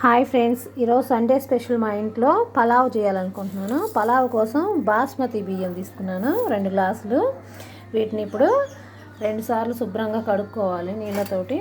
Hi friends ఈరోజు Sunday special మా ఇంట్లో పలావ్ చేయాలనుకుంటున్నాను. పలావ్ కోసం బాస్మతి బియ్యం తీసుకున్నాను రెండు గ్లాసులు. వీటిని ఇప్పుడు రెండుసార్లు శుభ్రంగా కడుక్కోవాలి నీళ్ళతోటి.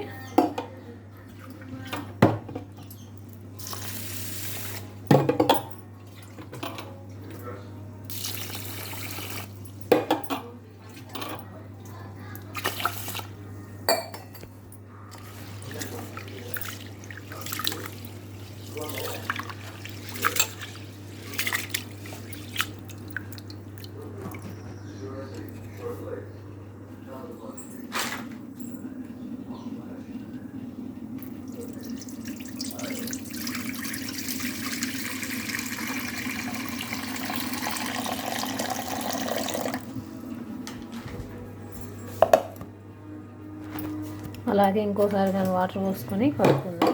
అలాగే ఇంకోసారి కానీ వాటర్ పోసుకొని కడుక్కుందాం.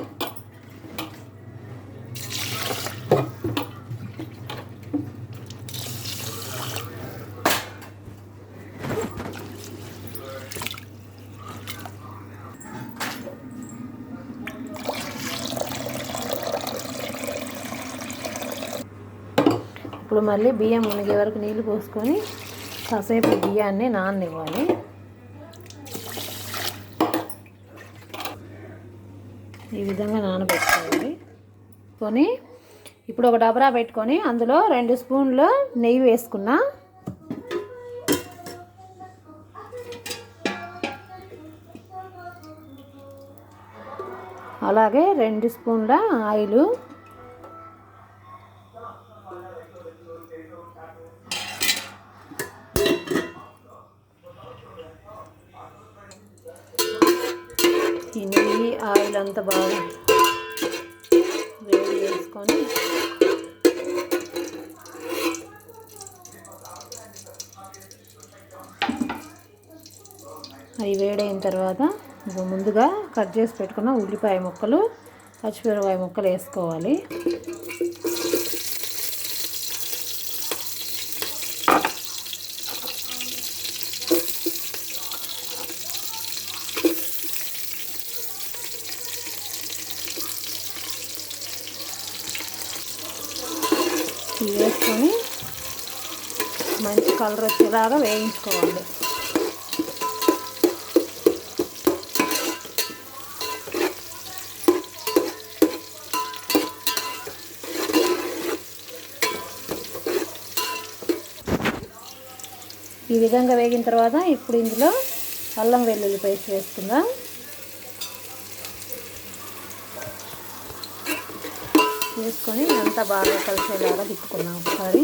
ఇప్పుడు మళ్ళీ బియ్యం మునిగే వరకు నీళ్ళు పోసుకొని కాసేపు బియ్యాన్ని నాననివ్వాలి. ఈ విధంగా నానబెట్టుకోవాలి. కొని ఇప్పుడు ఒక డబరా పెట్టుకొని అందులో రెండు స్పూన్లు నెయ్యి వేసుకున్నా. అలాగే రెండు స్పూన్ల ఆయిలు తిని ఆయిల్ అంతా బాగా వేడి చేసుకొని అవి వేడైన తర్వాత ముందుగా కట్ చేసి పెట్టుకున్న ఉల్లిపాయ ముక్కలు పచ్చిమిరపాయ ముక్కలు వేసుకోవాలి. వేసుకొని మంచి కలర్ వచ్చేలాగా వేయించుకోవాలి. ఈ విధంగా వేగిన తర్వాత ఇప్పుడు ఇందులో అల్లం వెల్లుల్లి పేస్ట్ వేసుకుందాం. వేసుకొని అంతా బాగా కలిసేలాగా తిప్పుకున్నాం. ఒకసారి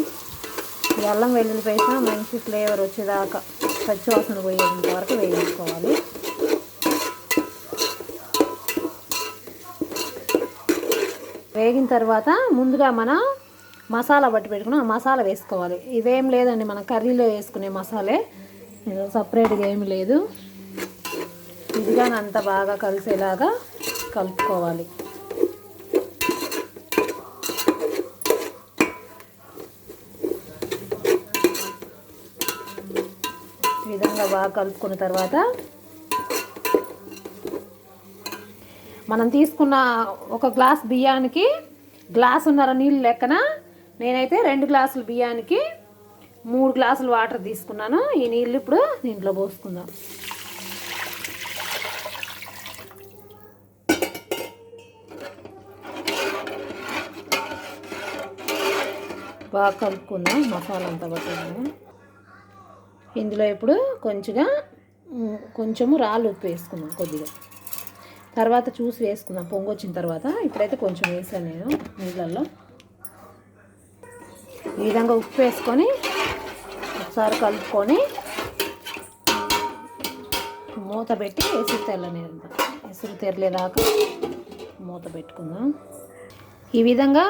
ఈ అల్లం వెల్లుల్లి పేస్ట్ మంచి ఫ్లేవర్ వచ్చేదాకా పచ్చి వాసన పోయేంత వరకు వేయించుకోవాలి. వేగిన తర్వాత ముందుగా మనం మసాలా బట్టి పెట్టుకుని మసాలా వేసుకోవాలి. ఇవేం లేదండి మన కర్రీలో వేసుకునే మసాలే. సపరేట్గా ఏమి లేదు. ఇదిగా అంత బాగా కలిసేలాగా కలుపుకోవాలి ఈ విధంగా బాగా కలుపుకున్న తర్వాత మనం తీసుకున్న ఒక గ్లాస్ బియ్యానికి గ్లాసున్నర నీళ్ళు లెక్కన నేనైతే రెండు గ్లాసులు బియ్యానికి మూడు గ్లాసులు వాటర్ తీసుకున్నాను. ఈ నీళ్ళు ఇప్పుడు దీంట్లో పోసుకుందాం. బాగా కలుపుకుందాం. మసాలా అంతా పట్టిందాము ఇందులో ఇప్పుడు కొంచెంగా కొంచెము రాళ్ళు ఉప్పు వేసుకుందాం కొద్దిగా. తర్వాత చూసి వేసుకుందాం. పొంగు వచ్చిన తర్వాత ఇప్పుడైతే కొంచెం వేసాను నేను నీళ్ళల్లో. ఈ విధంగా ఉప్పు వేసుకొని ఒకసారి కలుపుకొని మూత పెట్టి ఎసురు తెల్లనేదంతా ఎసురు తెరలేదాకా మూత పెట్టుకుందాం. ఈ విధంగా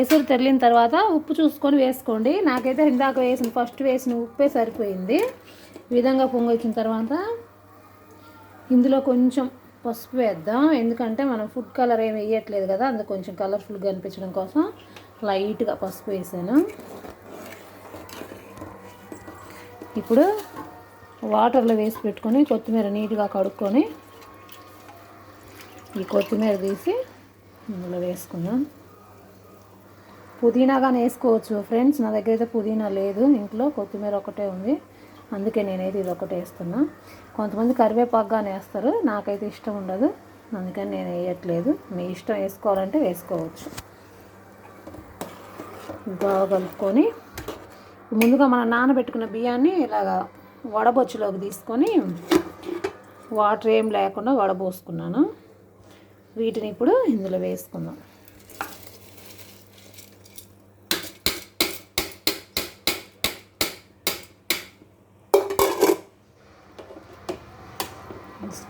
ఎసురు తెరిలిన తర్వాత ఉప్పు చూసుకొని వేసుకోండి. నాకైతే ఇందాక వేసిన ఫస్ట్ వేసిన ఉప్పే సరిపోయింది. ఈ విధంగా పొంగు వచ్చిన తర్వాత ఇందులో కొంచెం పసుపు వేద్దాం. ఎందుకంటే మనం ఫుడ్ కలర్ ఏమి వేయట్లేదు కదా అందుకు కొంచెం కలర్ఫుల్గా అనిపించడం కోసం లైట్గా పసుపు వేసాను. ఇప్పుడు వాటర్లో వేసి పెట్టుకొని కొత్తిమీర నీట్గా కడుక్కొని ఈ కొత్తిమీర తీసి ఇందులో వేసుకుందాం. పుదీనా కానీ వేసుకోవచ్చు ఫ్రెండ్స్ నా దగ్గర అయితే పుదీనా లేదు. ఇంట్లో కొత్తిమీర ఒకటే ఉంది. అందుకే నేనైతే ఇది ఒకటే వేస్తున్నా. కొంతమంది కరివేపాకు కానీ వేస్తారు నాకైతే ఇష్టం ఉండదు. అందుకని నేను వేయట్లేదు. మీ ఇష్టం వేసుకోవాలంటే వేసుకోవచ్చు. బాగా కలుపుకొని ముందుగా మనం నానబెట్టుకున్న బియ్యాన్ని ఇలాగా వడబొచ్చులోకి తీసుకొని వాటర్ ఏం లేకుండా వడబోసుకున్నాను. వీటిని ఇప్పుడు ఇందులో వేసుకుందాం.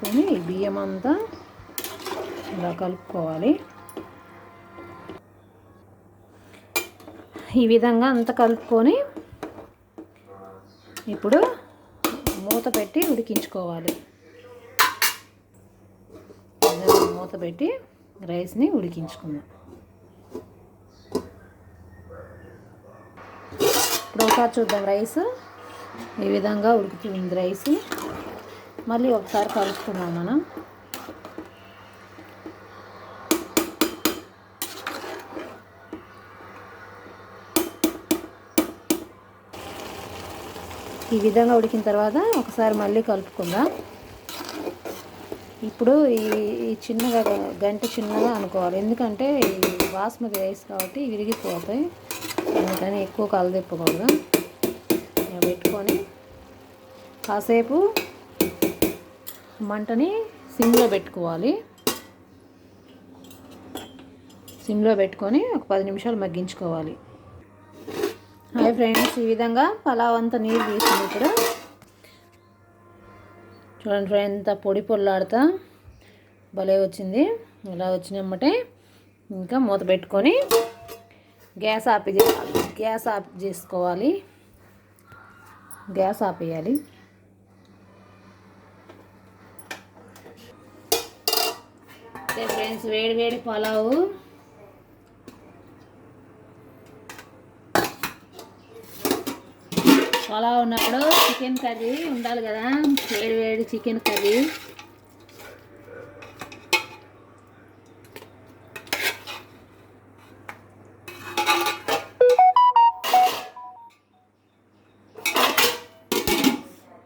వేసుకొని బియ్యం అంతా ఇలా కలుపుకోవాలి. ఈ విధంగా అంతా కలుపుకొని ఇప్పుడు మూత పెట్టి ఉడికించుకోవాలి. మూత పెట్టి రైస్ని ఉడికించుకుందాం. ఇప్పుడు ఒకసారి చూద్దాం రైస్. ఈ విధంగా ఉడుకుతుంది రైస్. మళ్ళీ ఒకసారి కలుపుకుందాం మనం. ఈ విధంగా ఉడికిన తర్వాత ఒకసారి మళ్ళీ కలుపుకుందాం. ఇప్పుడు ఈ చిన్నగా గంట చిన్నగా అనుకోవాలి. ఎందుకంటే ఈ బాస్మతి రైస్ కాబట్టి విరిగిపోతాయి. అందుకని ఎక్కువ కలదిప్పకూడదు. పెట్టుకొని కాసేపు మంటని సిమ్లో పెట్టుకోవాలి. సిమ్లో పెట్టుకొని ఒక పది నిమిషాలు మగ్గించుకోవాలి. హాయ్ ఫ్రెండ్స్ ఈ విధంగా పలావ్ అంతా నీరు తీసింది ఇప్పుడు. చూడండి ఫ్రెండ్ ఎంత పొడి పొల్లాడుతా భలే వచ్చింది. ఇలా వచ్చినమ్మటే ఇంకా మూత పెట్టుకొని గ్యాస్ ఆపి గ్యాస్ ఆఫ్ చేసుకోవాలి. గ్యాస్ ఆపేయాలి ఫ్రెండ్స్ వేడి వేడి పలావు. పలావ్ ఉన్నప్పుడు చికెన్ కర్రీ ఉండాలి కదా. వేడి వేడి చికెన్ కర్రీ.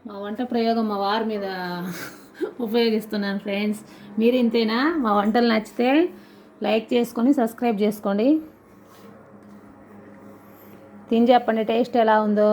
మా వంట ప్రయోగం మా వారి మీద. ఉపయోగిస్తున్నాను ఫ్రెండ్స్. మీరు ఇంతేనా? మా వంటలు నచ్చితే లైక్ చేసుకొని సబ్స్క్రైబ్ చేసుకోండి. తిని చెప్పండి టేస్ట్ ఎలా ఉందో.